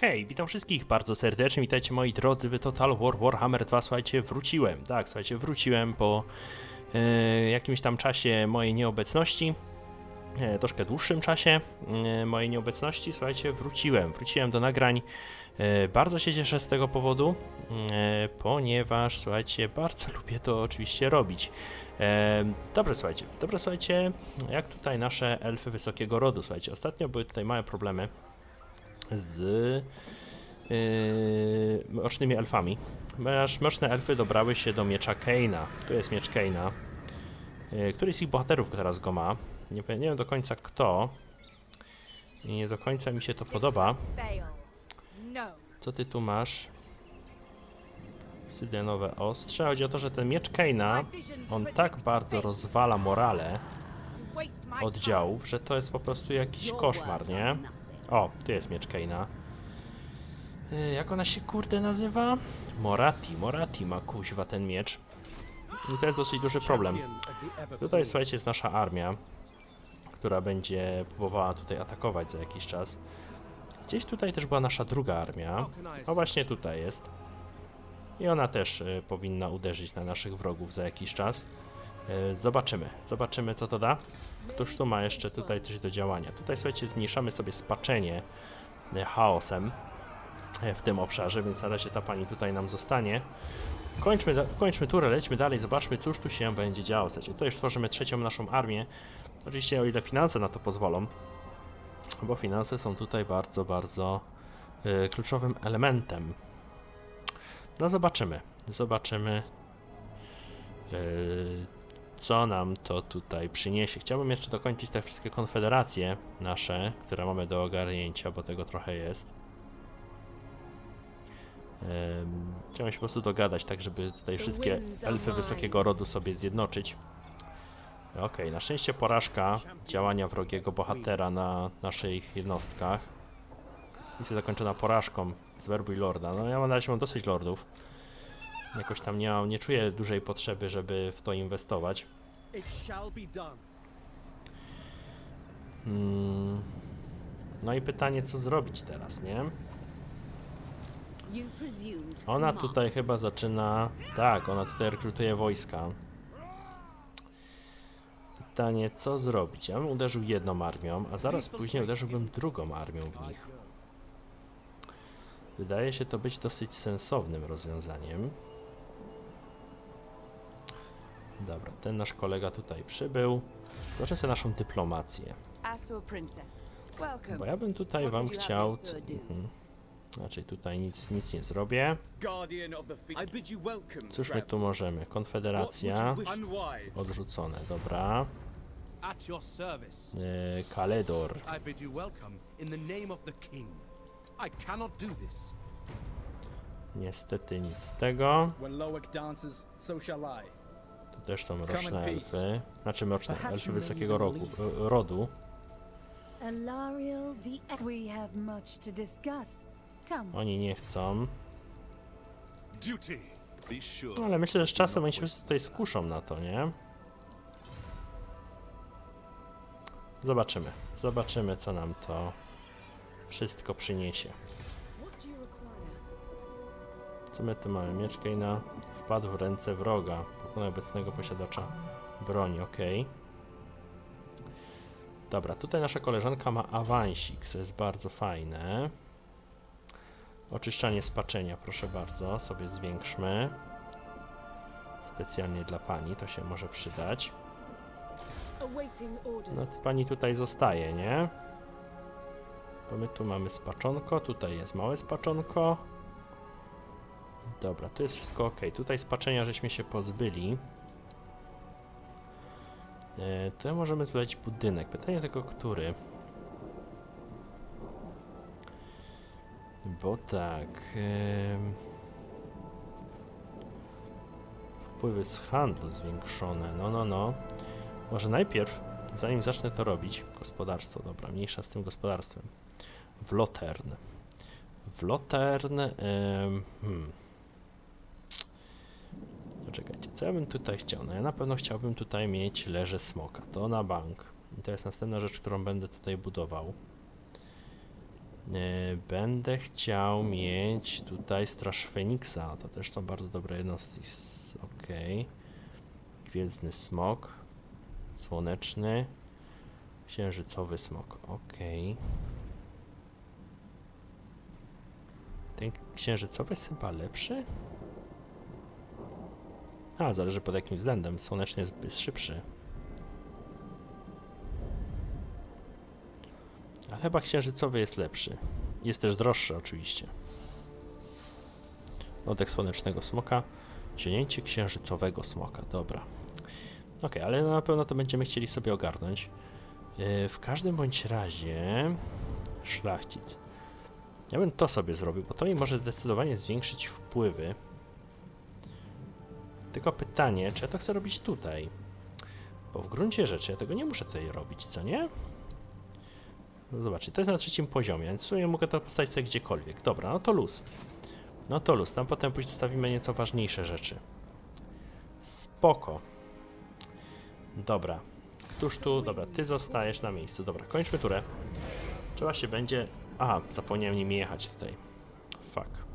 Hej, witam wszystkich bardzo serdecznie, witajcie moi drodzy w Total War Warhammer 2, słuchajcie, wróciłem, tak, słuchajcie, wróciłem po e, jakimś tam czasie mojej nieobecności, e, troszkę dłuższym czasie e, mojej nieobecności, słuchajcie, wróciłem, wróciłem do nagrań, bardzo się cieszę z tego powodu, ponieważ, słuchajcie, bardzo lubię to oczywiście robić. E, Dobrze, słuchajcie, dobrze, słuchajcie, jak tutaj nasze elfy wysokiego rodu, słuchajcie, ostatnio były tutaj małe problemy, z yy, elfami. Ponieważ mroczne elfy dobrały się do miecza Keina. Tu jest miecz Keina. Yy, z ich bohaterów teraz go ma. Nie, nie wiem do końca kto. I nie do końca mi się to podoba. Co ty tu masz? Obsydianowe ostrze. Chodzi o to, że ten miecz Keina, on tak bardzo rozwala morale oddziałów, że to jest po prostu jakiś koszmar, nie? O, tu jest miecz Keina. Y, Jak ona się kurde nazywa? Morati, Morati ma kuźwa ten miecz. I to jest dosyć duży problem. Tutaj słuchajcie jest nasza armia, która będzie próbowała tutaj atakować za jakiś czas. Gdzieś tutaj też była nasza druga armia. O właśnie tutaj jest. I ona też y, powinna uderzyć na naszych wrogów za jakiś czas. Y, zobaczymy, zobaczymy co to da. Któż tu ma jeszcze tutaj coś do działania? Tutaj słuchajcie, zmniejszamy sobie spaczenie e, chaosem e, w tym obszarze, więc na razie ta pani tutaj nam zostanie. Kończmy, kończmy turę, lećmy dalej, zobaczmy cóż tu się będzie działo. Słuchajcie, tutaj już tworzymy trzecią naszą armię. Oczywiście o ile finanse na to pozwolą, bo finanse są tutaj bardzo, bardzo e, kluczowym elementem. No zobaczymy, zobaczymy. e, co nam to tutaj przyniesie. Chciałbym jeszcze dokończyć te wszystkie konfederacje nasze, które mamy do ogarnięcia, bo tego trochę jest. Em, Chciałem się po prostu dogadać, tak żeby tutaj wszystkie elfy wysokiego rodu sobie zjednoczyć. Okej, na szczęście porażka działania wrogiego bohatera na naszych jednostkach. Misja zakończona porażką z Werbuj Lorda. No ja mam na razie mam dosyć lordów. Jakoś tam nie, mam, nie czuję dużej potrzeby, żeby w to inwestować. It shall be done. Mm. No i pytanie, co zrobić teraz, nie? You presumed Ona tutaj chyba zaczyna. Tak, ona tutaj rekrutuje wojska. Pytanie, co zrobić? Ja bym uderzył jedną armią, a zaraz później uderzyłbym drugą armią w nich. Wydaje się to być dosyć sensownym rozwiązaniem. Dobra, ten nasz kolega tutaj przybył. Zobaczę sobie naszą dyplomację. Bo ja bym tutaj wam chciał. Mhm. Znaczy tutaj nic, nic nie zrobię. Cóż my tu możemy? Konfederacja. Odrzucone, dobra. E, Kaledor. Niestety nic z tego. Też są peace. elfy. Znaczy mroczne Perhaps elfy wysokiego even rogu, e, rodu. Oni nie chcą. No, ale myślę, że z czasem oni się tutaj skuszą na to, nie? Zobaczymy. Zobaczymy, co nam to wszystko przyniesie. Co my tu mamy? Miecz Keina wpadł w ręce wroga. Obecnego posiadacza broni, ok. Dobra, tutaj nasza koleżanka ma awansik, co jest bardzo fajne. Oczyszczanie spaczenia, proszę bardzo, sobie zwiększmy. Specjalnie dla pani, to się może przydać. No, pani tutaj zostaje, nie? Bo my tu mamy spaczonko, tutaj jest małe spaczonko. Dobra, tu jest wszystko ok. Tutaj spaczenia żeśmy się pozbyli. E, to możemy zbudować budynek. Pytanie tylko, który? Bo tak. em, wpływy z handlu zwiększone. No, no, no. Może najpierw, zanim zacznę to robić, gospodarstwo, dobra, mniejsza z tym gospodarstwem. Wlotern. Wlotern. Ym, hmm. Co ja bym tutaj chciał? No ja na pewno chciałbym tutaj mieć leże smoka, to na bank. I to jest następna rzecz, którą będę tutaj budował. E, Będę chciał mieć tutaj Straż Feniksa. To też są bardzo dobre jednostki. Okej. Gwiezdny smok. Słoneczny. Księżycowy smok. Okej. Ten księżycowy jest chyba lepszy? A, zależy pod jakim względem. Słoneczny jest, jest szybszy. Ale chyba księżycowy jest lepszy. Jest też droższy oczywiście. Lotek słonecznego smoka. Zienięcie księżycowego smoka. Dobra. Ok, ale na pewno to będziemy chcieli sobie ogarnąć. Yy, w każdym bądź razie szlachcic. Ja bym to sobie zrobił, bo to mi może zdecydowanie zwiększyć wpływy. Tylko pytanie, czy ja to chcę robić tutaj? Bo w gruncie rzeczy ja tego nie muszę tutaj robić, co nie? No zobaczcie, to jest na trzecim poziomie, więc w sumie mogę to postawić sobie gdziekolwiek. Dobra, no to luz. No to luz, tam potem później zostawimy nieco ważniejsze rzeczy. Spoko. Dobra. Któż tu? Dobra, ty zostajesz na miejscu. Dobra, kończmy turę. Trzeba się będzie... Aha, zapomniałem nimi jechać tutaj. Fuck.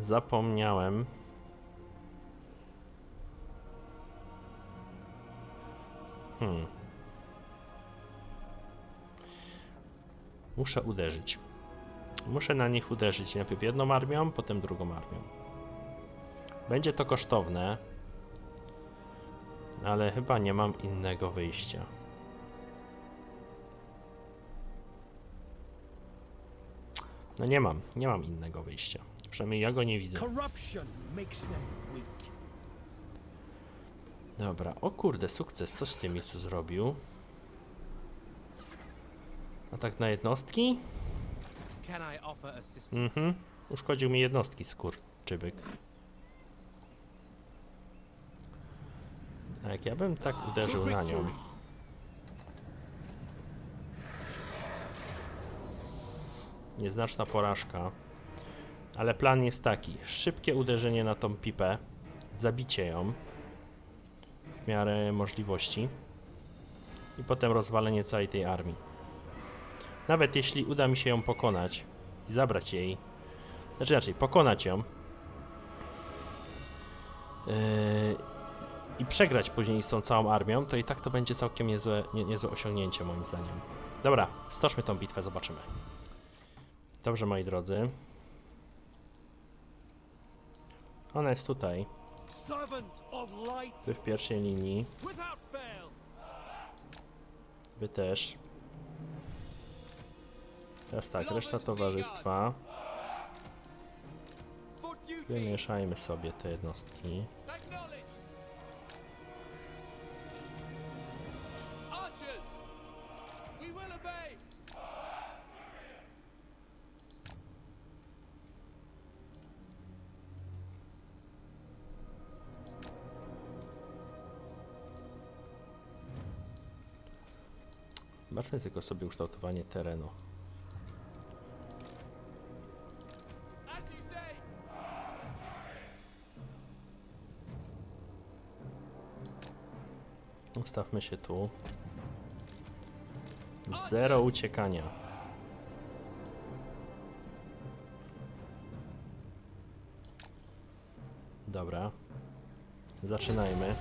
Zapomniałem. Hmm. Muszę uderzyć. Muszę na nich uderzyć. Najpierw jedną armią, potem drugą armią. Będzie to kosztowne. Ale chyba nie mam innego wyjścia. No nie mam, nie mam innego wyjścia. Przynajmniej ja go nie widzę. Dobra, o kurde, sukces. Coś ty mi tu zrobił? Atak na jednostki? Mhm. Uszkodził mi jednostki, skurczybyk. A jak ja bym tak uderzył na nią... Nieznaczna porażka. Ale plan jest taki. Szybkie uderzenie na tą pipę. Zabicie ją. W miarę możliwości. I potem rozwalenie całej tej armii. Nawet jeśli uda mi się ją pokonać i zabrać jej, znaczy inaczej, pokonać ją yy, i przegrać później z tą całą armią, to i tak to będzie całkiem niezłe, nie, niezłe osiągnięcie moim zdaniem. Dobra, stoczmy tą bitwę, zobaczymy. Dobrze, moi drodzy. Ona jest tutaj, wy w pierwszej linii, wy też. Teraz tak, reszta towarzystwa. Wymieszajmy sobie te jednostki. Zobaczmy tylko sobie ukształtowanie terenu. Ustawmy się tu. Zero uciekania. Dobra. Zaczynajmy.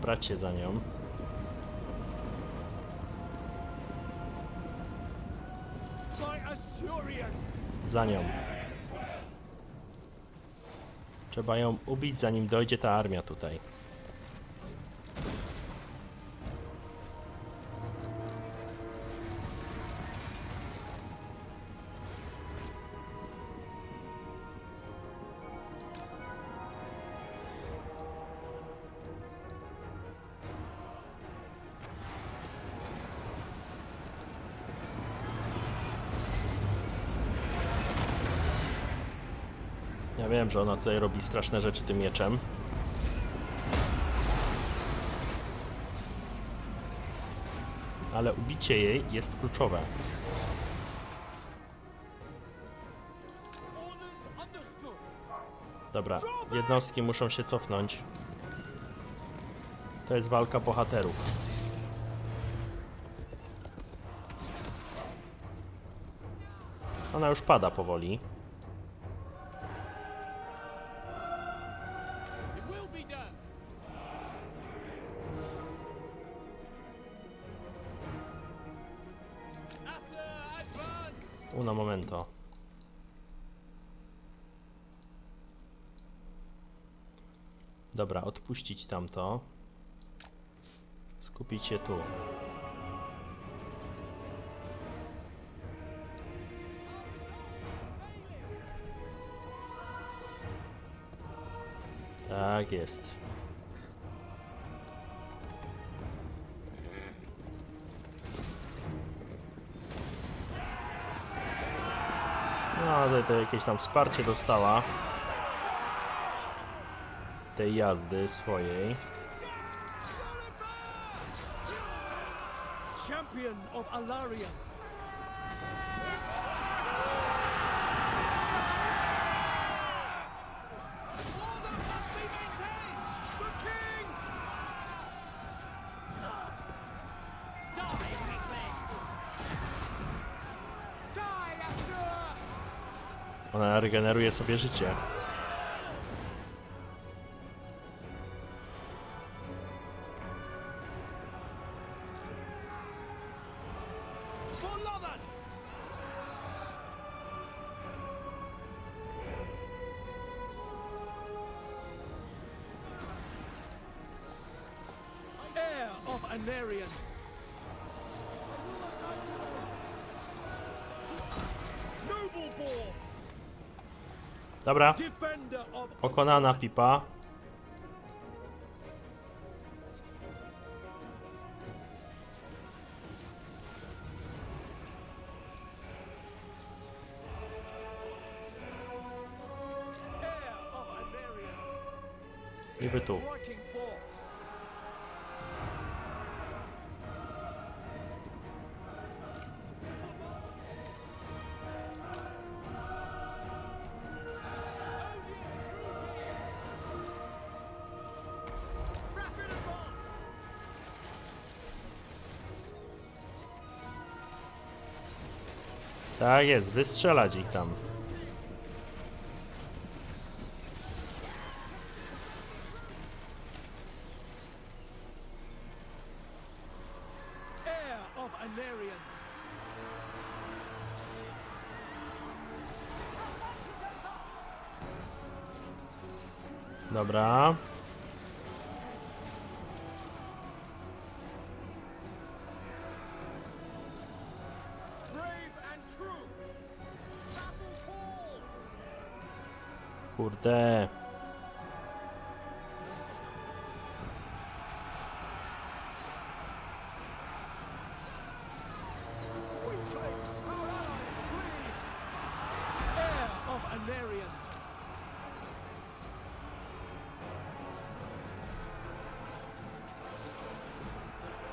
Dobra, brać się za nią. Za nią. Trzeba ją ubić, zanim dojdzie ta armia tutaj. Że ona tutaj robi straszne rzeczy tym mieczem. Ale ubicie jej jest kluczowe. Dobra, jednostki muszą się cofnąć. To jest walka bohaterów. Ona już pada powoli. Dobra, odpuścić tamto. Skupić się tu. Tak jest. No, ale to jakieś tam wsparcie dostała tej jazdy swojej. Champion of Alaria. Ona regeneruje sobie życie. Hymerian. Dobra. Pokonana pipa. Tak jest, wystrzelać ich tam.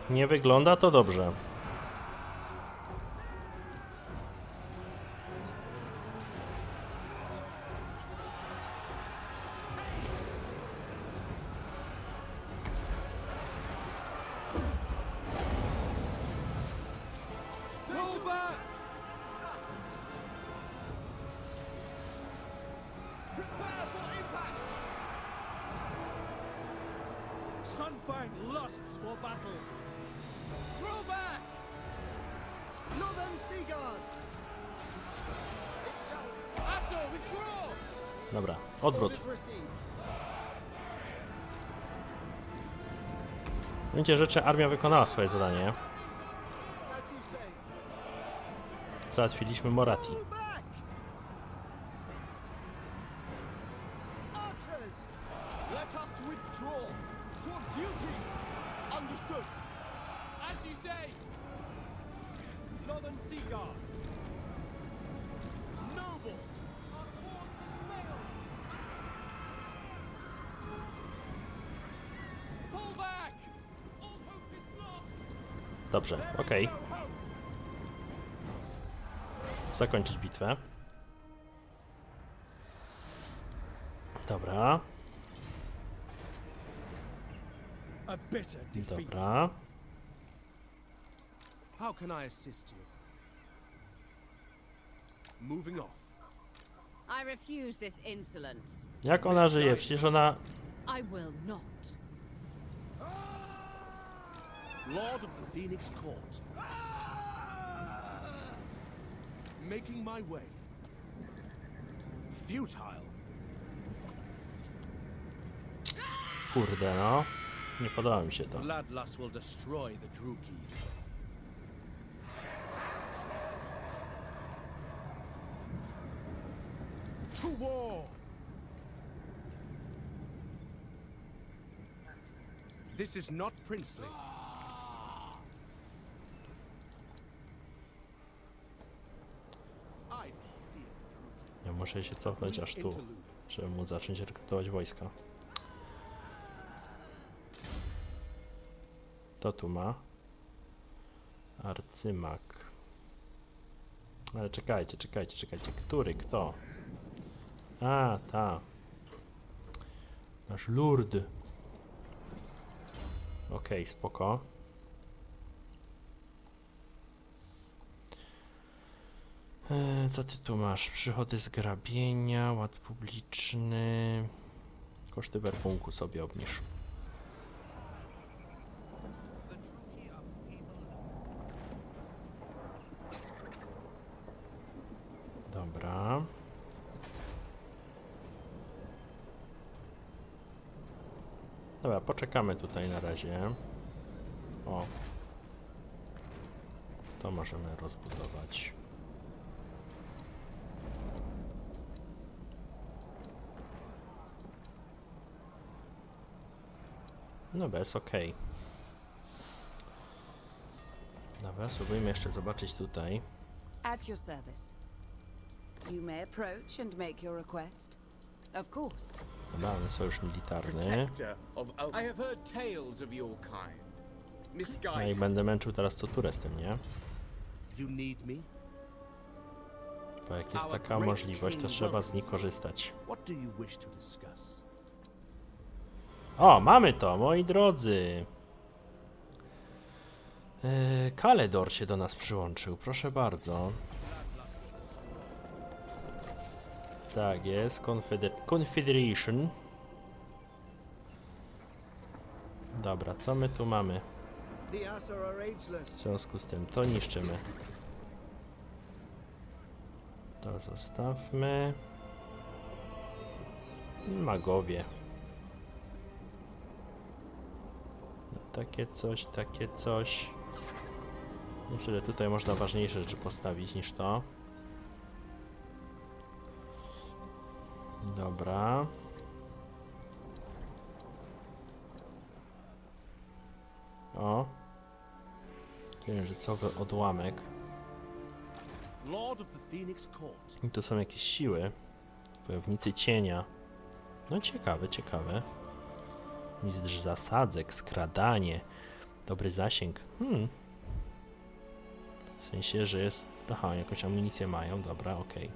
Nie wygląda to dobrze. gruncie rzeczy armia wykonała swoje zadanie. Załatwiliśmy Morati. Dobrze, okej. Okay. Zakończyć bitwę. Dobra. Dobra. How can I assist you? Moving off. I refuse this insolence. Jak ona żyje? Przecież ona... I will not. Lord of the Phoenix Court. Making my way. Futile. Kurde no. Nie podoba mi się to. Bloodlust will destroy the Drugi. To war! This is not princely. Muszę się cofnąć aż tu, żeby móc zacząć rekrutować wojska. To tu ma. Arcymak. Ale czekajcie, czekajcie, czekajcie. Który? Kto? A, ta. Nasz lord. Okej, spoko. E, Co ty tu masz? Przychody z grabienia, ład publiczny. Koszty werfunku sobie obniż. Dobra. Dobra, poczekamy tutaj na razie. O. To możemy rozbudować. Dobra, jest ok. Dobra, spróbujmy jeszcze zobaczyć tutaj. At your service. You may approach and make your request. Of course. Dobra, mamy sojusz militarny. protector of Al- I have heard tales of your kind. No i Misguided. będę męczył teraz co turę z tym, nie? You need me? Bo jak jest taka możliwość, to trzeba z niej korzystać. What do you wish to discuss? O, mamy to, moi drodzy! Yy, Kaledor się do nas przyłączył, proszę bardzo. Tak jest, Confeder Confederation. Dobra, co my tu mamy? W związku z tym to niszczymy. To zostawmy. Magowie. Takie coś, takie coś. Myślę, że tutaj można ważniejsze rzeczy postawić niż to. Dobra. O. Księżycowy odłamek. I tu są jakieś siły. Wojownicy cienia. No ciekawe, ciekawe. Mistrz zasadzek, skradanie. Dobry zasięg. Hmm. W sensie, że jest... Aha, jakąś amunicję mają. Dobra, okej.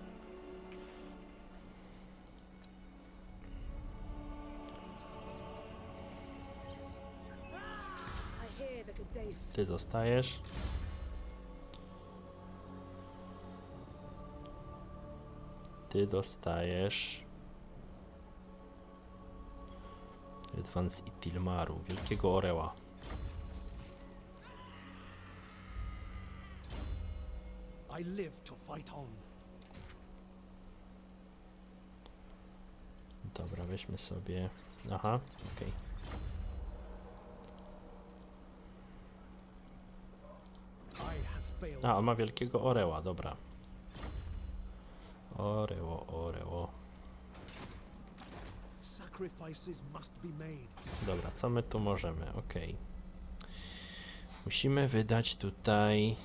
Ty zostajesz. Ty dostajesz Advance i Tilmaru, wielkiego orła. I live to fight on. Dobra, weźmy sobie. Aha, okej. Failed. A, on ma wielkiego oreła, dobra. Oreło, oreło. Dobra, co my tu możemy? Okej. Musimy wydać tutaj.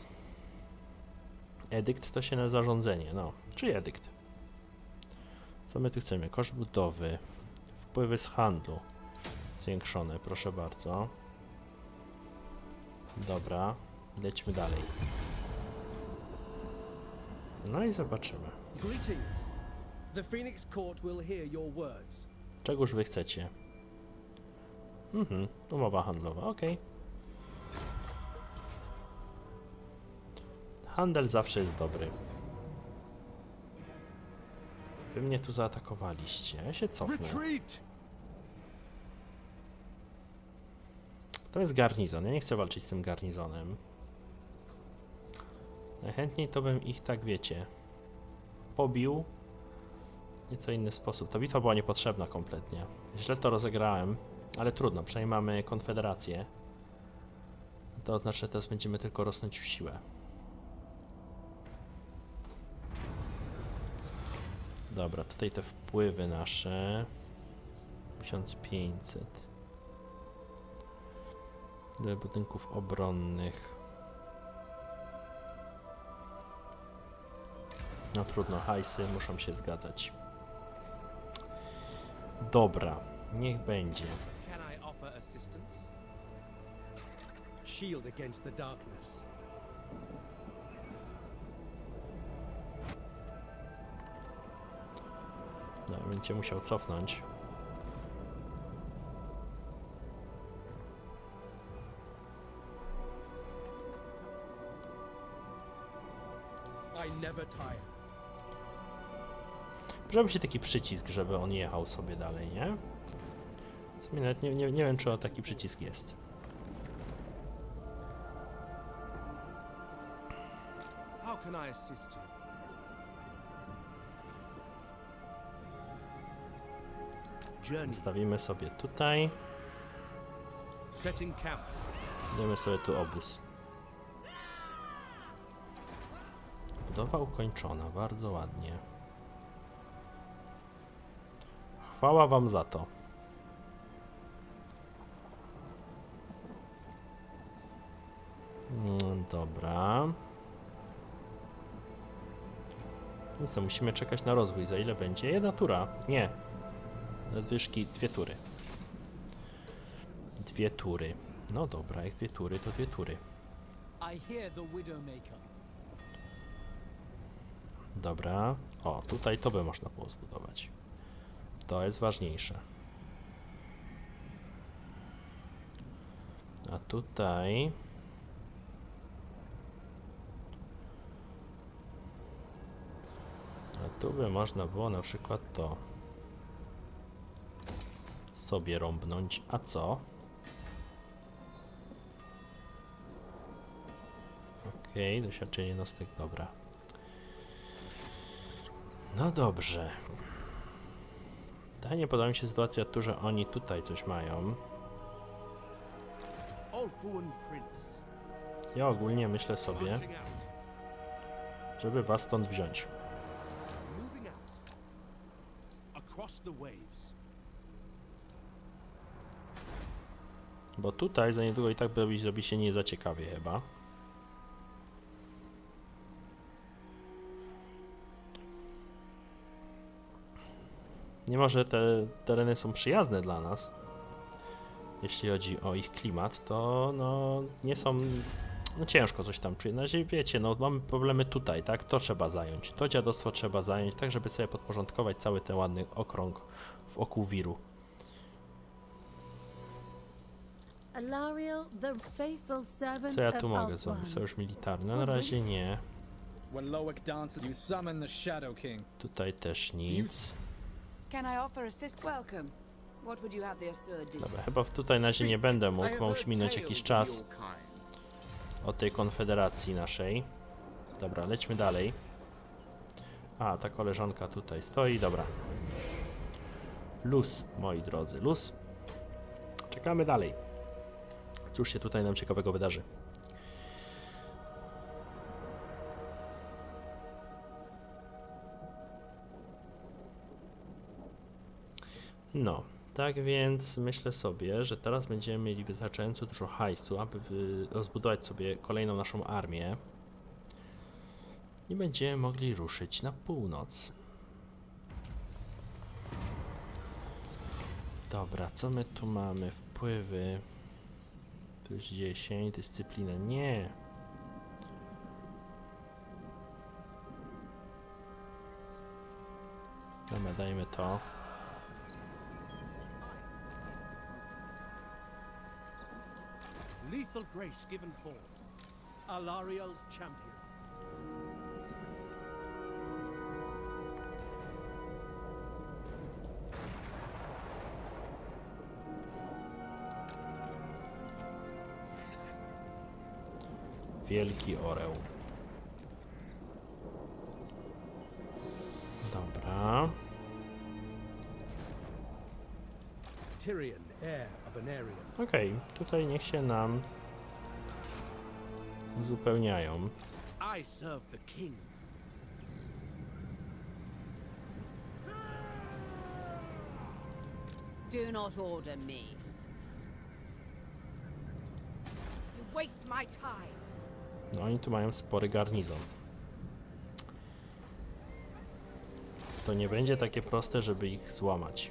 Edykt to się na zarządzenie, no, czyli edykt. Co my tu chcemy? Koszt budowy, wpływy z handlu zwiększone, proszę bardzo. Dobra, lećmy dalej. No i zobaczymy. Greetings. The Phoenix Court will hear your words. Czegóż wy chcecie? Mhm, umowa handlowa, okej. Handel zawsze jest dobry. Wy mnie tu zaatakowaliście. Ja się cofnę. To jest garnizon. Ja nie chcę walczyć z tym garnizonem. Najchętniej to bym ich tak wiecie. Pobił. Nieco inny sposób. Ta bitwa była niepotrzebna kompletnie. Źle to rozegrałem, ale trudno, przynajmniej mamy konfederację. To oznacza, że teraz będziemy tylko rosnąć w siłę. Dobra, tutaj te wpływy nasze. 1500 do budynków obronnych. No trudno, hajsy muszą się zgadzać. Dobra, niech będzie. Can I offer assistance? Shield against the darkness. No, będzie musiał cofnąć. Żeby się taki przycisk, żeby on jechał sobie dalej, nie? Nawet nie, nie, nie wiem, czy o taki przycisk jest. How can I assist you? Stawimy sobie tutaj. Dajmy sobie tu obóz. Budowa ukończona, bardzo ładnie. Chwała wam za to. Mm, Dobra. I co, musimy czekać na rozwój. Za ile będzie? Jedna tura. Nie. Nadwyżki dwie tury. Dwie tury. No dobra, jak dwie tury, to dwie tury. Dobra. O, tutaj to by można było zbudować. To jest ważniejsze. A tutaj... A tu by można było na przykład to sobie rąbnąć. A co? Okej, doświadczenie jednostek, dobra. No dobrze. Dalej nie podoba mi się sytuacja tu, że oni tutaj coś mają. Ja ogólnie myślę sobie, żeby was stąd wziąć. Bo tutaj za niedługo i tak robi, zrobi się nie za ciekawie chyba. Mimo, że te tereny są przyjazne dla nas, jeśli chodzi o ich klimat, to no nie są, no ciężko coś tam przyjąć. Na razie wiecie, no mamy problemy tutaj, tak? To trzeba zająć, to dziadostwo trzeba zająć, tak żeby sobie podporządkować cały ten ładny okrąg wokół Wiru. Co ja tu mogę zrobić? Sojusz militarny? Na razie nie. Tutaj też nic. Can I offer assist? Welcome. What would you have the Asur do? Dobra, chyba tutaj na razie nie będę mógł, have bo musi minąć jakiś czas od tej konfederacji naszej. Dobra, lećmy dalej. A, ta koleżanka tutaj stoi, dobra. Luz, moi drodzy, luz. Czekamy dalej. Cóż się tutaj nam ciekawego wydarzy? No, tak więc myślę sobie, że teraz będziemy mieli wystarczająco dużo hajsu, aby wy- rozbudować sobie kolejną naszą armię. I będziemy mogli ruszyć na północ. Dobra, co my tu mamy? Wpływy. Plus 10, dyscyplina. Nie. Dobra, dajmy to. Lethal grace given forth. Alariel's champion. Wielki orzeł. Dobra. Tyrion, heir Okej, tutaj niech się nam uzupełniają. Do not order me. You waste my time. No oni tu mają spory garnizon. To nie będzie takie proste, żeby ich złamać.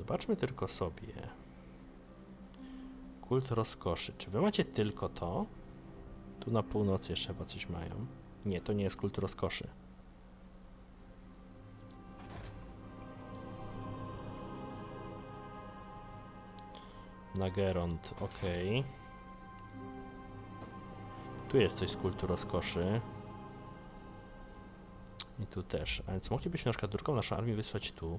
Zobaczmy tylko sobie. Kult rozkoszy. Czy wy macie tylko to? Tu na północy jeszcze chyba coś mają. Nie, to nie jest kult rozkoszy. Nagerond, ok. Tu jest coś z kultu rozkoszy. I tu też. A więc moglibyśmy na przykład drugą naszą armię wysłać tu.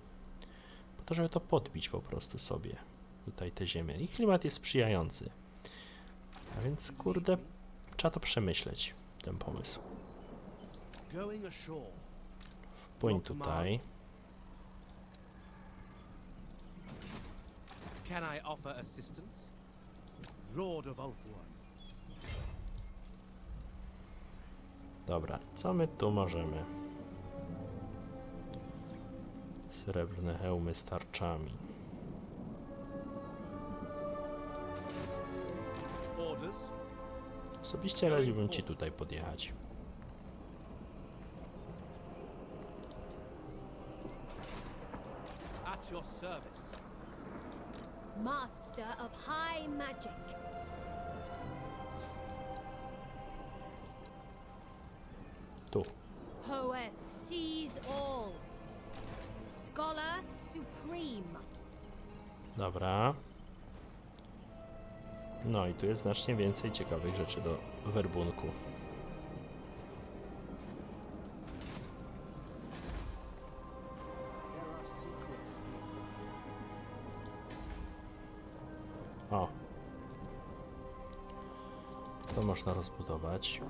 To, żeby to podbić po prostu sobie. Tutaj te ziemię. I klimat jest sprzyjający. A więc kurde, trzeba to przemyśleć, ten pomysł. Going ashore. Płyń tutaj. Can I offer assistance? Lord of. Dobra, co my tu możemy? Srebrne hełmy z tarczami. Osobiście radziłbym ci tutaj podjechać. At your service. Master of High Magic. Tu. Poeth Dobra. No i tu jest znacznie więcej ciekawych rzeczy do werbunku. O. To można rozbudować.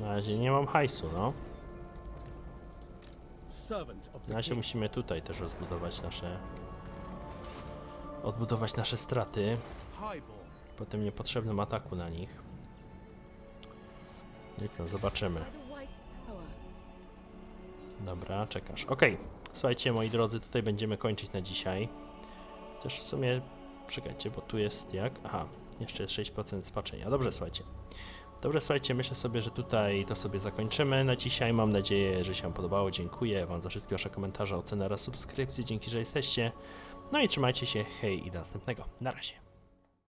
Na razie nie mam hajsu, no. Na razie musimy tutaj też rozbudować nasze... Odbudować nasze straty. Highborn. Po tym niepotrzebnym ataku na nich. Nic no, zobaczymy. Dobra, czekasz. Okej, słuchajcie moi drodzy, tutaj będziemy kończyć na dzisiaj. Też w sumie, czekajcie, bo tu jest jak? Aha, jeszcze jest 6% spaczenia. Dobrze, słuchajcie. Dobrze, słuchajcie, myślę sobie, że tutaj to sobie zakończymy na dzisiaj. Mam nadzieję, że się podobało. Dziękuję Wam za wszystkie Wasze komentarze, oceny oraz subskrypcje. Dzięki, że jesteście. No i trzymajcie się. Hej i do następnego. Na razie.